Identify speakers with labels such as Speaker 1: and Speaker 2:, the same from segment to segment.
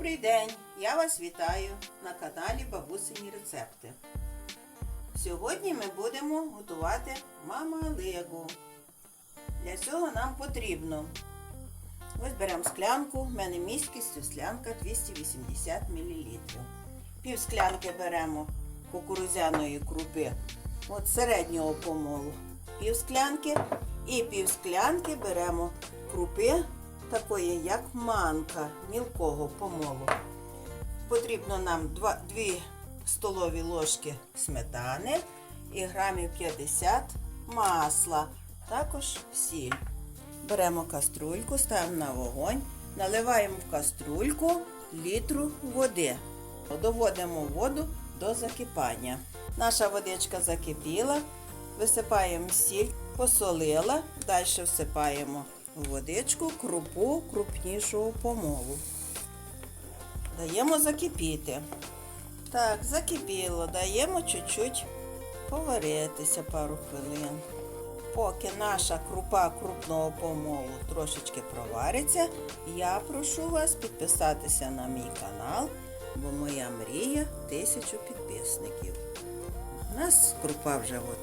Speaker 1: Добрий день! Я вас вітаю на каналі Бабусині Рецепти. Сьогодні ми будемо готувати мамалегу. Для цього нам потрібно ось беремо склянку, в мене міськістю склянка 280 мл. Пів склянки беремо кукурудзяної крупи от середнього помолу. Пів склянки і пів склянки беремо крупи такої, як манка мілкого помолу. Потрібно нам 2 столові ложки сметани і грамів 50 масла, також сіль. Беремо каструльку, ставимо на вогонь, наливаємо в каструльку літру води. Доводимо воду до закипання. Наша водичка закипіла, висипаємо сіль, посолила, далі всипаємо водичку крупу крупнішого помолу. Даємо закипіти. Так, закипіло, даємо чуть-чуть поваритися пару хвилин. Поки наша крупа крупного помолу трошечки провариться, я прошу вас підписатися на мій канал, бо моя мрія тисячу підписників. У нас крупа вже от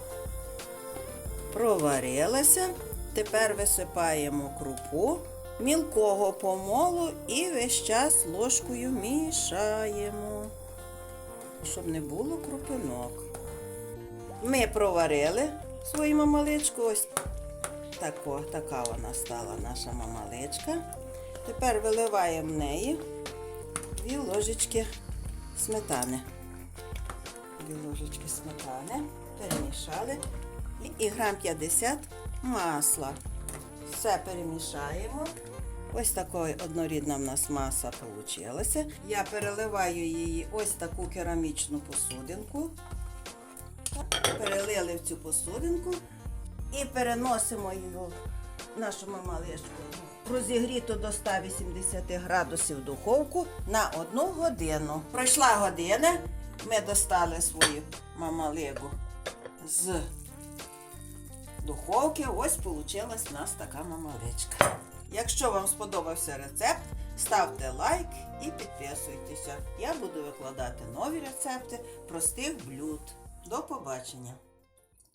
Speaker 1: проварилася. Тепер висипаємо крупу мілкого помолу і весь час ложкою мішаємо, щоб не було крупинок. Ми проварили свою мамаличку. Ось тако, така вона стала наша мамаличка. Тепер виливаємо в неї дві ложечки сметани. Дві ложечки сметани, перемішали і, грам 50 масла. Все перемішаємо. Ось такою однорідна в нас маса вийшла. Я переливаю її ось таку керамічну посудинку. Перелили в цю посудинку і переносимо його нашу мамалишку розігріту до 180 градусів духовку на одну годину. Пройшла година, ми достали свою мамалигу з духовки. Ось вийшла в нас така мамаличка. Якщо вам сподобався рецепт, ставте лайк і підписуйтеся. Я буду викладати нові рецепти простих блюд. До побачення!